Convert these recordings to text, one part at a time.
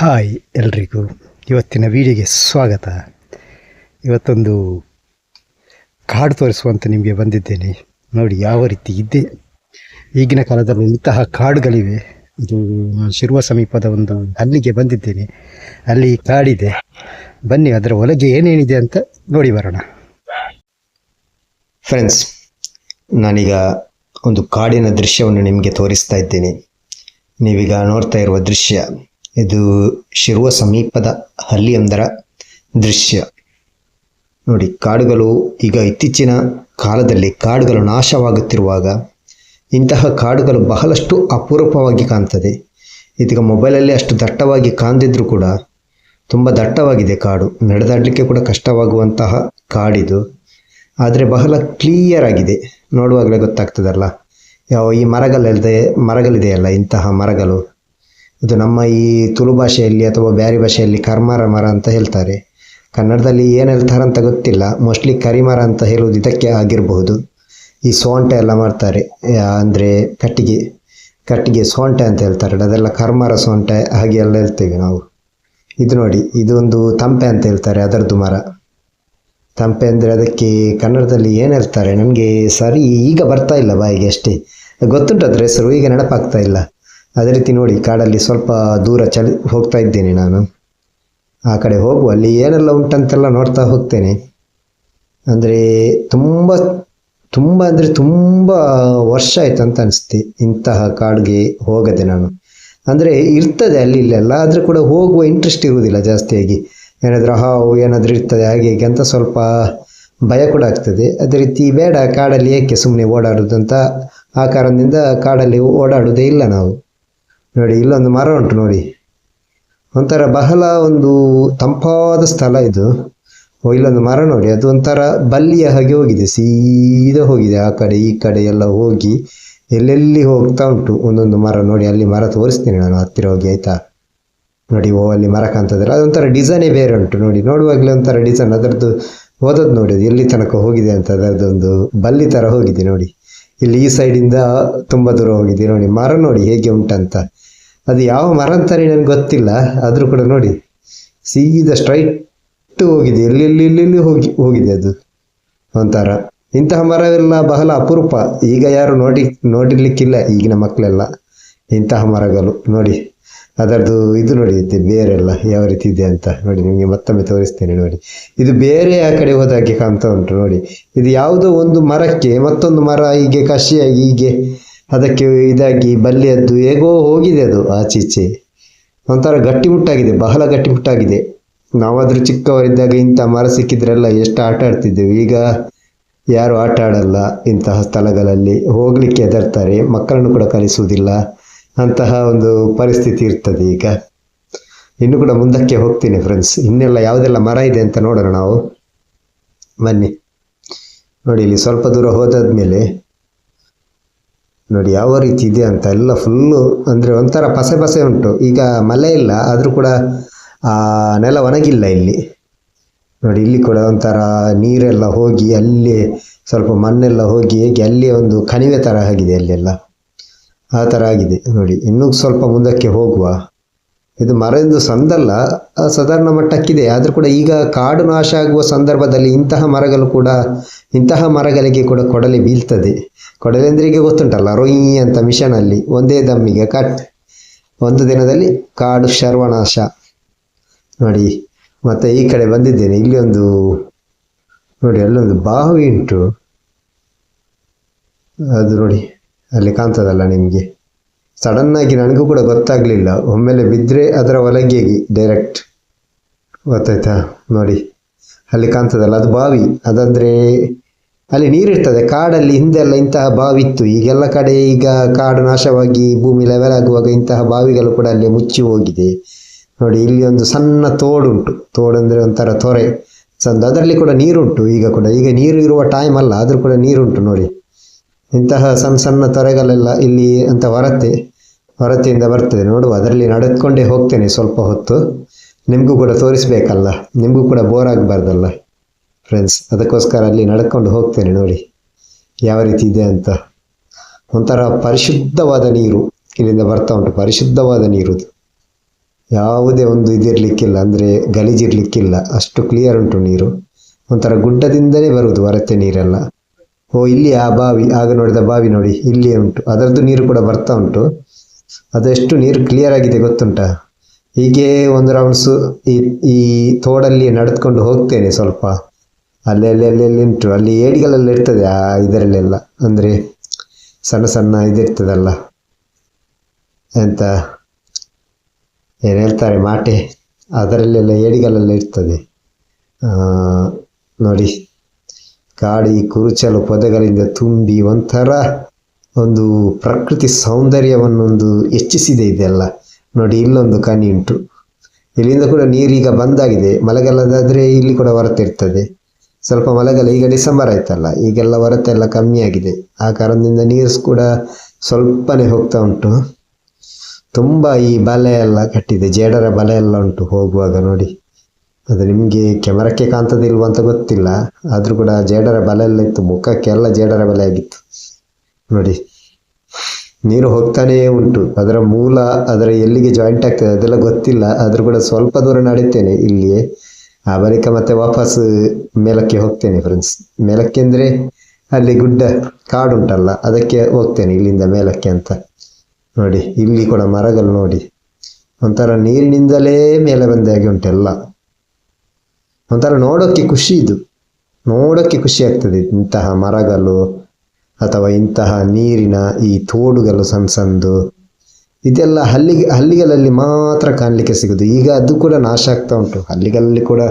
Hi ಎಲ್ರಿಗೂ. ಇವತ್ತಿನ ವಿಡಿಯೋಗೆ ಸ್ವಾಗತ. ಇವತ್ತೊಂದು ಕಾಡು ತೋರಿಸುವಂತ ನಿಮಗೆ ಬಂದಿದ್ದೇನೆ. ನೋಡಿ, ಯಾವ ರೀತಿ ಇದೆ. ಈಗಿನ ಕಾಲದಲ್ಲಿ ಇಂತಹ ಕಾಡುಗಳಿವೆ ಇದು ಶಿರುವ ಸಮೀಪದ ಒಂದು ಅಲ್ಲಿಗೆ ಬಂದಿದ್ದೇನೆ. ಅಲ್ಲಿ ಕಾಡಿದೆ ಬನ್ನಿ, ಅದರ ಒಳಗೆ ಏನೇನಿದೆ ಅಂತ ನೋಡಿ ಬರೋಣ. ಫ್ರೆಂಡ್ಸ್ ನಾನೀಗ ಒಂದು ಕಾಡಿನ ದೃಶ್ಯವನ್ನು ನಿಮಗೆ ತೋರಿಸ್ತಾ ಇದ್ದೇನೆ. ನೀವೀಗ ನೋಡ್ತಾ ಇರುವ ದೃಶ್ಯ ಇದು ಶಿರುವ ಸಮೀಪದ ಹಳ್ಳಿಯೊಂದರ ದೃಶ್ಯ. ನೋಡಿ, ಕಾಡುಗಳು ಈಗ ಇತ್ತೀಚಿನ ಕಾಲದಲ್ಲಿ ಕಾಡುಗಳು ನಾಶವಾಗುತ್ತಿರುವಾಗ ಇಂತಹ ಕಾಡುಗಳು ಬಹಳಷ್ಟು ಅಪರೂಪವಾಗಿ ಕಾಣ್ತದೆ. ಇದೀಗ ಮೊಬೈಲಲ್ಲಿ ಅಷ್ಟು ದಟ್ಟವಾಗಿ ಕಾಣದಿದ್ರೂ ಕೂಡ ತುಂಬ ದಟ್ಟವಾಗಿದೆ ಕಾಡು. ನಡೆದಾಡಲಿಕ್ಕೆ ಕೂಡ ಕಷ್ಟವಾಗುವಂತಹ ಕಾಡಿದು. ಆದರೆ ಬಹಳ ಕ್ಲಿಯರ್ ಆಗಿದೆ. ನೋಡುವಾಗಲೇ ಗೊತ್ತಾಗ್ತದಲ್ಲ. ಯಾವ ಈ ಮರಗಳೆಲ್ಲದೆ ಮರಗಳಿದೆಯಲ್ಲ ಇಂತಹ ಮರಗಳು. ಇದು ನಮ್ಮ ಈ ತುಳು ಭಾಷೆಯಲ್ಲಿ ಅಥವಾ ಬ್ಯಾರಿ ಭಾಷೆಯಲ್ಲಿ ಕರ್ಮರ ಮರ ಅಂತ ಹೇಳ್ತಾರೆ. ಕನ್ನಡದಲ್ಲಿ ಏನು ಹೇಳ್ತಾರೆ ಅಂತ ಗೊತ್ತಿಲ್ಲ. ಮೋಸ್ಟ್ಲಿ ಕರಿಮರ ಅಂತ ಹೇಳುವುದು ಇದಕ್ಕೆ ಆಗಿರಬಹುದು. ಈ ಸೋಂಟೆ ಎಲ್ಲ ಮಾಡ್ತಾರೆ. ಅಂದರೆ ಕಟ್ಟಿಗೆ ಕಟ್ಟಿಗೆ ಸೋಂಟೆ ಅಂತ ಹೇಳ್ತಾರೆ. ಅದೆಲ್ಲ ಕರ್ಮರ ಸೋಂಟೆ ಹಾಗೆ ಎಲ್ಲ ಹೇಳ್ತೇವೆ ನಾವು. ಇದು ನೋಡಿ ಇದೊಂದು ತಂಪೆ ಅಂತ ಹೇಳ್ತಾರೆ ಅದರದ್ದು ಮರ. ತಂಪೆ ಅಂದರೆ ಅದಕ್ಕೆ ಕನ್ನಡದಲ್ಲಿ ಏನು ಹೇಳ್ತಾರೆ? ನನಗೆ ಸರಿ ಈಗ ಬರ್ತಾ ಇಲ್ಲ ಬಾಯಿಗೆ ಅಷ್ಟೇ. ಗೊತ್ತುಂಟು ಅದ್ರ ಹೆಸರು, ಈಗ ನೆನಪಾಗ್ತಾ ಇಲ್ಲ. ಅದೇ ರೀತಿ ನೋಡಿ, ಕಾಡಲ್ಲಿ ಸ್ವಲ್ಪ ದೂರ ಚಲಿ ಹೋಗ್ತಾ ಇದ್ದೇನೆ ನಾನು. ಆ ಕಡೆ ಹೋಗುವ ಅಲ್ಲಿ ಏನೆಲ್ಲ ಉಂಟಂತೆಲ್ಲ ನೋಡ್ತಾ ಹೋಗ್ತೇನೆ. ಅಂದರೆ ತುಂಬ ತುಂಬ ಅಂದರೆ ತುಂಬ ವರ್ಷ ಆಯ್ತು ಅಂತ ಅನಿಸ್ತಿ ಇಂತಹ ಕಾಡಿಗೆ ಹೋಗದೆ ನಾನು. ಅಂದರೆ ಇರ್ತದೆ ಅಲ್ಲಿ ಇಲ್ಲೆಲ್ಲ ಆದರೂ ಕೂಡ ಹೋಗುವ ಇಂಟ್ರೆಸ್ಟ್ ಇರುವುದಿಲ್ಲ ಜಾಸ್ತಿಯಾಗಿ. ಏನಾದರೂ ಹಾವು ಏನಾದರೂ ಇರ್ತದೆ ಹಾಗೆ ಹೀಗೆ ಅಂತ ಸ್ವಲ್ಪ ಭಯ ಕೂಡ ಆಗ್ತದೆ. ಅದೇ ರೀತಿ ಬೇಡ, ಕಾಡಲ್ಲಿ ಏಕೆ ಸುಮ್ಮನೆ ಓಡಾಡೋದು ಅಂತ ಆ ಕಾರಣದಿಂದ ಕಾಡಲ್ಲಿ ಓಡಾಡೋದೇ ಇಲ್ಲ ನಾವು. ನೋಡಿ, ಇಲ್ಲೊಂದು ಮರ ಉಂಟು ನೋಡಿ. ಒಂಥರ ಬಹಳ ಒಂದು ತಂಪಾದ ಸ್ಥಳ ಇದು. ಓ, ಇಲ್ಲೊಂದು ಮರ ನೋಡಿ, ಅದು ಒಂಥರ ಬಲ್ಲಿಯ ಹಾಗೆ ಹೋಗಿದೆ, ಸೀದಾ ಹೋಗಿದೆ, ಆ ಕಡೆ ಈ ಕಡೆ ಎಲ್ಲ ಹೋಗಿ ಎಲ್ಲೆಲ್ಲಿ ಹೋಗ್ತಾ ಉಂಟು ಒಂದೊಂದು ಮರ ನೋಡಿ, ಅಲ್ಲಿ ಮರ ತೋರಿಸ್ತೀನಿ ನಾನು ಹತ್ತಿರ ಹೋಗಿ, ಆಯ್ತಾ? ನೋಡಿ, ಓ, ಅಲ್ಲಿ ಮರ ಕಾಣ್ತದಲ್ಲ ಅದೊಂಥರ ಡಿಸೈನೇ ಬೇರೆ ಉಂಟು ನೋಡಿ, ನೋಡುವಾಗಲೇ ಒಂಥರ ಡಿಸೈನ್ ಅದರದ್ದು ಓದೋದು ನೋಡಿ, ಅದು ಎಲ್ಲಿ ತನಕ ಹೋಗಿದೆ ಅಂತ ಅದರದ್ದೊಂದು ಬಲ್ಲಿ ಥರ ಹೋಗಿದೆ ನೋಡಿ. ಇಲ್ಲಿ ಈ ಸೈಡಿಂದ ತುಂಬ ದೂರ ಹೋಗಿದೆ ನೋಡಿ, ಮರ ನೋಡಿ ಹೇಗೆ ಉಂಟಂತ. ಅದು ಯಾವ ಮರ ಅಂತಾನೆ ನನಗೆ ಗೊತ್ತಿಲ್ಲ, ಆದರೂ ಕೂಡ ನೋಡಿ. ಸೀದಾ ಸ್ಟ್ರೈಟ್ ಹೋಗಿದೆ. ಎಲ್ಲೆಲ್ಲಿ ಹೋಗಿ, ಹೋಗಿದೆ ಅದು? ಒಂಥರ. ಇಂತಹ ಮರವೆಲ್ಲ ಬಹಳ ಅಪರೂಪ. ಈಗ ಯಾರು ನೋಡಿ, ನೋಡಿರ್ಲಿಕ್ಕಿಲ್ಲ ಈಗಿನ ಮಕ್ಕಳೆಲ್ಲ ಇಂತಹ ಮರಗಳು. ನೋಡಿ ಅದರದ್ದು ಇದು ನೋಡಿ ಬೇರೆಲ್ಲ ಯಾವ ರೀತಿ ಇದೆ ಅಂತ ನೋಡಿ, ನಿಮಗೆ ಮತ್ತೊಮ್ಮೆ ತೋರಿಸ್ತೇನೆ ನೋಡಿ. ಇದು ಬೇರೆ ಆ ಕಡೆ ಹೋದಾಗೆ ಕಾಣ್ತಾ ಉಂಟು ನೋಡಿ. ಇದು ಯಾವುದೋ ಒಂದು ಮರಕ್ಕೆ ಮತ್ತೊಂದು ಮರ ಹೀಗೆ ಕಸಿಯಾಗಿ ಹೀಗೆ ಅದಕ್ಕೆ ಇದಾಗಿ ಬಲ್ಯದ್ದು ಹೇಗೋ ಹೋಗಿದೆ ಅದು ಆಚೀಚೆ ಒಂಥರ ಗಟ್ಟಿಮುಟ್ಟಾಗಿದೆ, ಬಹಳ ಗಟ್ಟಿಮುಟ್ಟಾಗಿದೆ. ನಾವಾದರೂ ಚಿಕ್ಕವರಿದ್ದಾಗ ಇಂಥ ಮರ ಸಿಕ್ಕಿದ್ರೆಲ್ಲ ಎಷ್ಟು ಆಟ ಆಡ್ತಿದ್ದೆವು. ಈಗ ಯಾರು ಆಟ ಆಡಲ್ಲ ಇಂತಹ ಸ್ಥಳಗಳಲ್ಲಿ. ಹೋಗಲಿಕ್ಕೆ ಹೆದರ್ತಾರೆ, ಮಕ್ಕಳನ್ನು ಕೂಡ ಕಲಿಸುವುದಿಲ್ಲ ಅಂತಹ ಒಂದು ಪರಿಸ್ಥಿತಿ ಇರ್ತದೆ ಈಗ. ಇನ್ನು ಕೂಡ ಮುಂದಕ್ಕೆ ಹೋಗ್ತೀನಿ ಫ್ರೆಂಡ್ಸ್ ಇನ್ನೆಲ್ಲ ಯಾವುದೆಲ್ಲ ಮರ ಇದೆ ಅಂತ ನೋಡೋಣ ನಾವು. ಬನ್ನಿ. ನೋಡಿ, ಇಲ್ಲಿ ಸ್ವಲ್ಪ ದೂರ ಹೋದಾದ್ಮೇಲೆ ನೋಡಿ ಯಾವ ರೀತಿ ಇದೆ ಅಂತ ಎಲ್ಲ ಫುಲ್ಲು ಅಂದರೆ ಒಂಥರ ಪಸೆ ಪಸೆ ಉಂಟು. ಈಗ ಮಳೆ ಇಲ್ಲ, ಆದರೂ ಕೂಡ, ಆ, ನೆಲ ಒಣಗಿಲ್ಲ ಇಲ್ಲಿ. ನೋಡಿ ಇಲ್ಲಿ ಕೂಡ ಒಂಥರ ನೀರೆಲ್ಲ ಹೋಗಿ ಅಲ್ಲಿ ಸ್ವಲ್ಪ ಮಣ್ಣೆಲ್ಲ ಹೋಗಿ ಹೇಗೆ ಅಲ್ಲಿ ಒಂದು ಕಣಿವೆ ಥರ ಆಗಿದೆ ಅಲ್ಲೆಲ್ಲ. ಆ ಥರ ಆಗಿದೆ ನೋಡಿ. ಇನ್ನೂ ಸ್ವಲ್ಪ ಮುಂದಕ್ಕೆ ಹೋಗುವ. ಇದು ಮರದ್ದು ಸಂದಲ್ಲ ಸಾಧಾರಣ ಮಟ್ಟಕ್ಕಿದೆ. ಆದರೂ ಕೂಡ ಈಗ ಕಾಡು ನಾಶ ಆಗುವ ಸಂದರ್ಭದಲ್ಲಿ ಇಂತಹ ಮರಗಳು ಕೂಡ, ಇಂತಹ ಮರಗಳಿಗೆ ಕೂಡ ಕೊಡಲಿ ಬೀಳ್ತದೆ. ಕೊಡಲಿ ಅಂದ್ರೆ ಈಗ ಗೊತ್ತುಂಟಲ್ಲ, ರೊಯಿ ಅಂತ ಮಿಷನಲ್ಲಿ ಒಂದೇ ದಮ್ಮಿಗೆ ಕಟ್, ಒಂದು ದಿನದಲ್ಲಿ ಕಾಡು ಶರ್ವನಾಶ. ನೋಡಿ, ಮತ್ತೆ ಈ ಕಡೆ ಬಂದಿದ್ದೇನೆ, ಇಲ್ಲಿ ಒಂದು, ನೋಡಿ, ಅಲ್ಲೊಂದು ಬಾವಿ ಉಂಟು. ಅದು ನೋಡಿ, ಅಲ್ಲಿ ಕಾಣ್ತದಲ್ಲ ನಿಮಗೆ. ಸಡನ್ನಾಗಿ ನನಗೂ ಕೂಡ ಗೊತ್ತಾಗಲಿಲ್ಲ. ಒಮ್ಮೆಲೆ ಬಿದ್ದರೆ ಅದರ ಒಳಗೆ ಡೈರೆಕ್ಟ್ ಗೊತ್ತಾಯ್ತಾ? ನೋಡಿ. ಅಲ್ಲಿ ಕಾಣ್ತದಲ್ಲ, ಅದು ಬಾವಿ. ಅದಂದರೆ ಅಲ್ಲಿ ನೀರಿರ್ತದೆ. ಕಾಡಲ್ಲಿ ಹಿಂದೆಲ್ಲ ಇಂತಹ ಬಾವಿ ಇತ್ತು. ಈಗೆಲ್ಲ ಕಡೆ ಈಗ ಕಾಡು ನಾಶವಾಗಿ, ಭೂಮಿ ಲೆವೆಲ್ ಆಗುವಾಗ ಇಂತಹ ಬಾವಿಗಳು ಕೂಡ ಅಲ್ಲಿ ಮುಚ್ಚಿ ಹೋಗಿದೆ. ನೋಡಿ, ಇಲ್ಲಿ ಒಂದು ಸಣ್ಣ ತೋಡುಂಟು. ತೋಡಂದರೆ ಒಂಥರ ತೊರೆ. ಸಂದ ಅದರಲ್ಲಿ ಕೂಡ ನೀರುಂಟು. ಈಗ ಕೂಡ, ಈಗ ನೀರು ಇರುವ ಟೈಮ್ ಅಲ್ಲ, ಆದರೂ ಕೂಡ ನೀರುಂಟು ನೋಡಿ. ಇಂತಹ ಸಣ್ಣ ಸಣ್ಣ ತೊರೆಗಳೆಲ್ಲ ಇಲ್ಲಿ ಅಂತ ಹೊರತೆ ಹೊರತೆಯಿಂದ ಬರ್ತದೆ. ನೋಡುವ, ಅದರಲ್ಲಿ ನಡೆದುಕೊಂಡೇ ಹೋಗ್ತೇನೆ ಸ್ವಲ್ಪ ಹೊತ್ತು. ನಿಮಗೂ ಕೂಡ ತೋರಿಸ್ಬೇಕಲ್ಲ, ನಿಮಗೂ ಕೂಡ ಬೋರ್ ಆಗಬಾರ್ದಲ್ಲ ಫ್ರೆಂಡ್ಸ್ ಅದಕ್ಕೋಸ್ಕರ ಅಲ್ಲಿ ನಡ್ಕೊಂಡು ಹೋಗ್ತೇನೆ ನೋಡಿ, ಯಾವ ರೀತಿ ಇದೆ ಅಂತ. ಒಂಥರ ಪರಿಶುದ್ಧವಾದ ನೀರು ಇಲ್ಲಿಂದ ಬರ್ತಾ ಉಂಟು, ಪರಿಶುದ್ಧವಾದ ನೀರು ಯಾವುದೇ ಒಂದು ಇದಿರಲಿಕ್ಕಿಲ್ಲ, ಅಂದರೆ ಗಲೀಜಿರ್ಲಿಕ್ಕಿಲ್ಲ, ಅಷ್ಟು ಕ್ಲಿಯರ್ ಉಂಟು ನೀರು. ಒಂಥರ ಗುಡ್ಡದಿಂದಲೇ ಬರುವುದು ಹೊರತೆ ನೀರೆಲ್ಲ. ಓ, ಇಲ್ಲಿ ಆ ಬಾವಿ, ಆಗ ನೋಡಿದ ಬಾವಿ ನೋಡಿ, ಇಲ್ಲಿಯೇ ಉಂಟು. ಅದರದ್ದು ನೀರು ಕೂಡ ಬರ್ತಾ ಉಂಟು. ಅದೆಷ್ಟು ನೀರು ಕ್ಲಿಯರ್ ಆಗಿದೆ ಗೊತ್ತುಂಟ? ಹೀಗೆ ಒಂದು ರೌಂಡ್ಸು ಈ ಈ ತೋಡಲ್ಲಿ ನಡೆದುಕೊಂಡು ಹೋಗ್ತೇನೆ ಸ್ವಲ್ಪ. ಅಲ್ಲಿ ಅಲ್ಲಿ ಅಲ್ಲಿ ಉಂಟು. ಅಲ್ಲಿ ಏಡಿಗಳೆಲ್ಲ ಇರ್ತದೆ, ಆ, ಇದರಲ್ಲೆಲ್ಲ. ಅಂದರೆ ಸಣ್ಣ ಸಣ್ಣ ಇದಿರ್ತದಲ್ಲ. ಎಂತ? ಏನು ಹೇಳ್ತಾರೆ ಮಾಟೆ? ಅದರಲ್ಲೆಲ್ಲ ಏಡಿಗಳೆಲ್ಲ ಇರ್ತದೆ. ನೋಡಿ. ಗಾಡಿ ಕುರುಚಲು ಪೊದೆಗಳಿಂದ ತುಂಬಿ ಒಂಥರ ಒಂದು ಪ್ರಕೃತಿ ಸೌಂದರ್ಯವನ್ನೊಂದು ಹೆಚ್ಚಿಸಿದೆ ಇದೆಲ್ಲ. ನೋಡಿ, ಇಲ್ಲೊಂದು ಕಣಿ ಉಂಟು ಇಲ್ಲಿಂದ ಕೂಡ ನೀರೀಗ ಬಂದಾಗಿದೆ. ಮಳೆಗಾಲದಾದರೆ ಇಲ್ಲಿ ಕೂಡ ಹೊರತೆ ಇರ್ತದೆ. ಸ್ವಲ್ಪ ಮಳೆಗಾಲ ಈಗ ಡಿಸೆಂಬರ್ ಆಯ್ತಲ್ಲ, ಈಗೆಲ್ಲ ಹೊರತೆ ಎಲ್ಲ ಕಮ್ಮಿ ಆಗಿದೆ. ಆ ಕಾರಣದಿಂದ ನೀರು ಕೂಡ ಸ್ವಲ್ಪನೇ ಹೋಗ್ತಾ ಉಂಟು. ತುಂಬ ಈ ಬಲೆ ಎಲ್ಲ ಕಟ್ಟಿದೆ, ಜೇಡರ ಬಲೆ ಎಲ್ಲ ಉಂಟು ಹೋಗುವಾಗ ನೋಡಿ. ಅದು ನಿಮಗೆ ಕ್ಯಾಮರಕ್ಕೆ ಕಾಣ್ತದಿಲ್ವ ಅಂತ ಗೊತ್ತಿಲ್ಲ. ಆದರೂ ಕೂಡ ಜೇಡರ ಬಲೆ ಎಲ್ಲ ಇತ್ತು. ಮುಖಕ್ಕೆಲ್ಲ ಜೇಡರ ಬಲೆ ಆಗಿತ್ತು. ನೋಡಿ, ನೀರು ಹೋಗ್ತಾನೇ ಉಂಟು. ಅದರ ಮೂಲ, ಅದರ ಎಲ್ಲಿಗೆ ಜಾಯಿಂಟ್ ಆಗ್ತದೆ ಅದೆಲ್ಲ ಗೊತ್ತಿಲ್ಲ. ಆದರೂ ಕೂಡ ಸ್ವಲ್ಪ ದೂರ ನಡೀತೇನೆ ಇಲ್ಲಿಯೇ. ಆ ಬಳಿಕ ಮತ್ತೆ ವಾಪಸ್ ಮೇಲಕ್ಕೆ ಹೋಗ್ತೇನೆ ಫ್ರೆಂಡ್ಸ್ ಮೇಲಕ್ಕೆ ಅಂದರೆ ಅಲ್ಲಿ ಗುಡ್ಡ, ಕಾಡುಂಟಲ್ಲ, ಅದಕ್ಕೆ ಹೋಗ್ತೇನೆ ಇಲ್ಲಿಂದ ಮೇಲಕ್ಕೆ ಅಂತ. ನೋಡಿ, ಇಲ್ಲಿ ಕೂಡ ಮರಗಳು ನೋಡಿ. ಒಂಥರ ನೀರಿನಿಂದಲೇ ಮೇಲೆ ಬಂದ ಹಾಗೆ ಉಂಟೆಲ್ಲ. ಒಂಥರ ನೋಡೋಕ್ಕೆ ಖುಷಿ ಇದು. ನೋಡೋಕ್ಕೆ ಖುಷಿ ಆಗ್ತದೆ. ಇಂತಹ ಮರಗಳು ಅಥವಾ ಇಂತಹ ನೀರಿನ ಈ ತೋಡುಗಳು ಸಣ್ಣ ಸಣ್ಣದು. ಇದೆಲ್ಲ ಹಲ್ಲಿಗೆ ಹಲ್ಲಿಗಳಲ್ಲಿ ಮಾತ್ರ ಕಾಣಲಿಕ್ಕೆ ಸಿಗೋದು ಈಗ ಅದು ಕೂಡ ನಾಶ ಆಗ್ತಾ ಉಂಟು. ಹಳ್ಳಿಗಳಲ್ಲಿ ಕೂಡ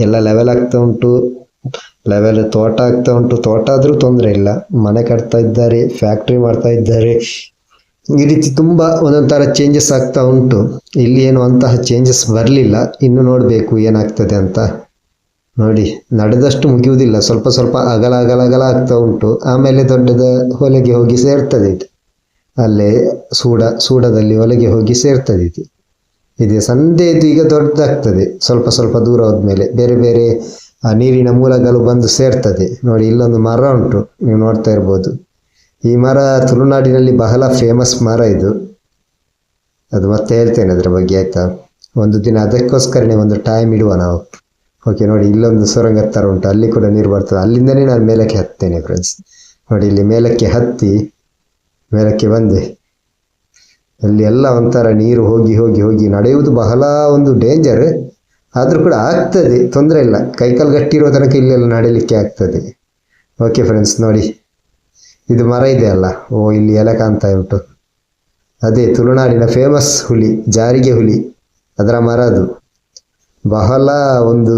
ಎಲ್ಲ ಲೆವೆಲ್ ಆಗ್ತಾ ಉಂಟು. ಲೆವೆಲ್ ತೋಟ ಆಗ್ತಾ ಉಂಟು. ತೋಟ ಆದರೂ ತೊಂದರೆ ಇಲ್ಲ. ಮನೆ ಕಟ್ತಾ ಇದ್ದಾರೆ ಫ್ಯಾಕ್ಟ್ರಿ ಮಾಡ್ತಾ ಇದ್ದಾರೆ. ಈ ರೀತಿ ತುಂಬ ಒಂದೊಂದು ಥರ ಚೇಂಜಸ್ ಆಗ್ತಾ ಉಂಟು. ಇಲ್ಲಿ ಏನು ಅಂತಹ ಚೇಂಜಸ್ ಬರಲಿಲ್ಲ. ಇನ್ನು ನೋಡಬೇಕು ಏನಾಗ್ತದೆ ಅಂತ. ನೋಡಿ, ನಡೆದಷ್ಟು ಮುಗಿಯುವುದಿಲ್ಲ. ಸ್ವಲ್ಪ ಸ್ವಲ್ಪ ಅಗಲ ಅಗಲ ಅಗಲ ಆಗ್ತಾ ಉಂಟು. ಆಮೇಲೆ ದೊಡ್ಡದ ಹೊಲೆಗೆ ಹೋಗಿ ಸೇರ್ತದೆ ಇದು ಅಲ್ಲೇ ಸೂಡ, ಸೂಡದಲ್ಲಿ ಹೊಲೆಗೆ ಹೋಗಿ ಸೇರ್ತದೆ ಇದು ಇದು ಸಂಧೆದು ಈಗ ದೊಡ್ಡದಾಗ್ತದೆ. ಸ್ವಲ್ಪ ಸ್ವಲ್ಪ ದೂರ ಹೋದ್ಮೇಲೆ ಬೇರೆ ಬೇರೆ, ಆ, ನೀರಿನ ಮೂಲಗಳು ಬಂದು ಸೇರ್ತದೆ. ನೋಡಿ, ಇಲ್ಲೊಂದು ಮರ ಉಂಟು. ನೀವು ನೋಡ್ತಾ ಇರ್ಬೋದು. ಈ ಮರ ತುಳುನಾಡಿನಲ್ಲಿ ಬಹಳ ಫೇಮಸ್ ಮರ ಇದು. ಅದು ಮತ್ತೆ ಹೇಳ್ತೇನೆ ಅದರ ಬಗ್ಗೆ, ಆಯ್ತಾ? ಒಂದು ದಿನ ಅದಕ್ಕೋಸ್ಕರನೇ ಒಂದು ಟೈಮ್ ಇಡುವ ನಾವು. ಓಕೆ ನೋಡಿ, ಇಲ್ಲೊಂದು ಸುರಂಗ ಥರ ಉಂಟು. ಅಲ್ಲಿ ಕೂಡ ನೀರು ಬರ್ತದೆ. ಅಲ್ಲಿಂದನೇ ನಾನು ಮೇಲಕ್ಕೆ ಹತ್ತೇನೆ ಫ್ರೆಂಡ್ಸ್ ನೋಡಿ, ಇಲ್ಲಿ ಮೇಲಕ್ಕೆ ಹತ್ತಿ, ಮೇಲಕ್ಕೆ ಬಂದೆ. ಅಲ್ಲಿ ಎಲ್ಲ ಒಂಥರ ನೀರು ಹೋಗಿ ಹೋಗಿ ಹೋಗಿ ನಡೆಯುವುದು ಬಹಳ ಒಂದು ಡೇಂಜರ್ ಆದರೂ ಕೂಡ ಆಗ್ತದೆ, ತೊಂದರೆ ಇಲ್ಲ. ಕೈಕಾಲು ಗಟ್ಟಿರೋ ತನಕ ಇಲ್ಲೆಲ್ಲ ನಡೀಲಿಕ್ಕೆ ಆಗ್ತದೆ. ಓಕೆ ಫ್ರೆಂಡ್ಸ್ ನೋಡಿ. ಇದು ಮರ ಇದೆ ಅಲ್ಲ? ಓ, ಇಲ್ಲಿ ಎಲೆ ಕಾಣ್ತಾ ಉಂಟು. ಅದೇ ತುಳುನಾಡಿನ ಫೇಮಸ್ ಹುಲಿ, ಜಾರಿಗೆ ಹುಲಿ. ಅದರ ಮರ ಅದು. ಬಹಳ ಒಂದು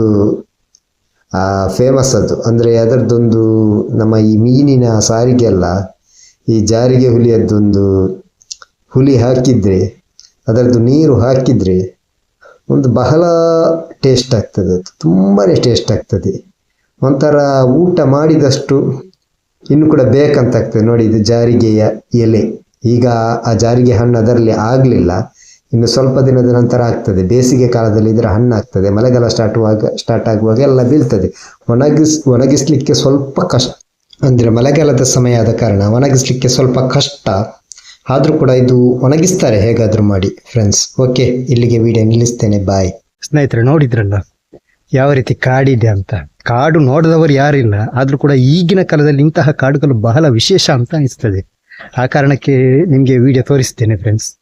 ಫೇಮಸ್ ಅದು. ಅಂದರೆ ಅದರದ್ದೊಂದು ನಮ್ಮ ಈ ಮೀನಿನ ಸಾರಿಗೆ ಅಲ್ಲ, ಈ ಜಾರಿಗೆ ಹುಲಿಯದ್ದೊಂದು ಹುಲಿ ಹಾಕಿದರೆ, ಅದರದ್ದು ನೀರು ಹಾಕಿದರೆ ಒಂದು ಬಹಳ ಟೇಸ್ಟ್ ಆಗ್ತದೆ ಅದು. ತುಂಬಾ ಟೇಸ್ಟ್ ಆಗ್ತದೆ. ಒಂಥರ ಊಟ ಮಾಡಿದಷ್ಟು ಇನ್ನು ಕೂಡ ಬೇಕಂತ ಆಗ್ತದೆ. ನೋಡಿ, ಇದು ಜಾರಿಗೆಯ ಎಲೆ. ಈಗ ಆ ಜಾರಿಗೆ ಹಣ್ಣು ಅದರಲ್ಲಿ ಆಗಲಿಲ್ಲ. ಇನ್ನು ಸ್ವಲ್ಪ ದಿನದ ನಂತರ ಆಗ್ತದೆ. ಬೇಸಿಗೆ ಕಾಲದಲ್ಲಿ ಇದರ ಹಣ್ಣು ಆಗ್ತದೆ. ಮಳೆಗಾಲ ಸ್ಟಾರ್ಟ್ ಸ್ಟಾರ್ಟ್ ಆಗುವಾಗ ಎಲ್ಲ ಬೀಳ್ತದೆ. ಒಣಗಿಸ್, ಒಣಗಿಸ್ಲಿಕ್ಕೆ ಸ್ವಲ್ಪ ಕಷ್ಟ. ಅಂದರೆ ಮಳೆಗಾಲದ ಸಮಯ ಆದ ಕಾರಣ ಒಣಗಿಸ್ಲಿಕ್ಕೆ ಸ್ವಲ್ಪ ಕಷ್ಟ. ಆದರೂ ಕೂಡ ಇದು ಒಣಗಿಸ್ತಾರೆ ಹೇಗಾದರೂ ಮಾಡಿ ಫ್ರೆಂಡ್ಸ್ ಓಕೆ ಇಲ್ಲಿಗೆ ವಿಡಿಯೋ ನಿಲ್ಲಿಸ್ತೇನೆ. ಬಾಯ್ ಸ್ನೇಹಿತರೆ, ನೋಡಿದ್ರಲ್ಲ? ಯಾವ ರೀತಿ ಕಾಡಿದೆ ಅಂತ. ಕಾಡು ನೋಡಿದವರು ಯಾರಿಲ್ಲ. ಆದರೂ ಕೂಡ ಈಗಿನ ಕಾಲದಲ್ಲಿ ಇಂತಹ ಕಾಡುಗಳು ಬಹಳ ವಿಶೇಷ ಅಂತ ಅನಿಸ್ತದೆ. ಆ ಕಾರಣಕ್ಕೆ ನಿಮಗೆ ವಿಡಿಯೋ ತೋರಿಸ್ತೇನೆ ಫ್ರೆಂಡ್ಸ್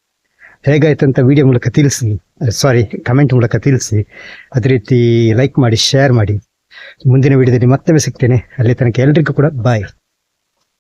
ಹೇಗಾಯ್ತು ಅಂತ ವಿಡಿಯೋ ಮೂಲಕ ತಿಳಿಸಿ ಸಾರಿ ಕಮೆಂಟ್ ಮೂಲಕ ತಿಳಿಸಿ. ಅದೇ ರೀತಿ ಲೈಕ್ ಮಾಡಿ ಶೇರ್ ಮಾಡಿ. ಮುಂದಿನ ವಿಡಿಯೋದಲ್ಲಿ ಮತ್ತೊಮ್ಮೆ ಸಿಗ್ತೇನೆ. ಅಲ್ಲಿ ತನಕ ಎಲ್ರಿಗೂ ಕೂಡ ಬಾಯ್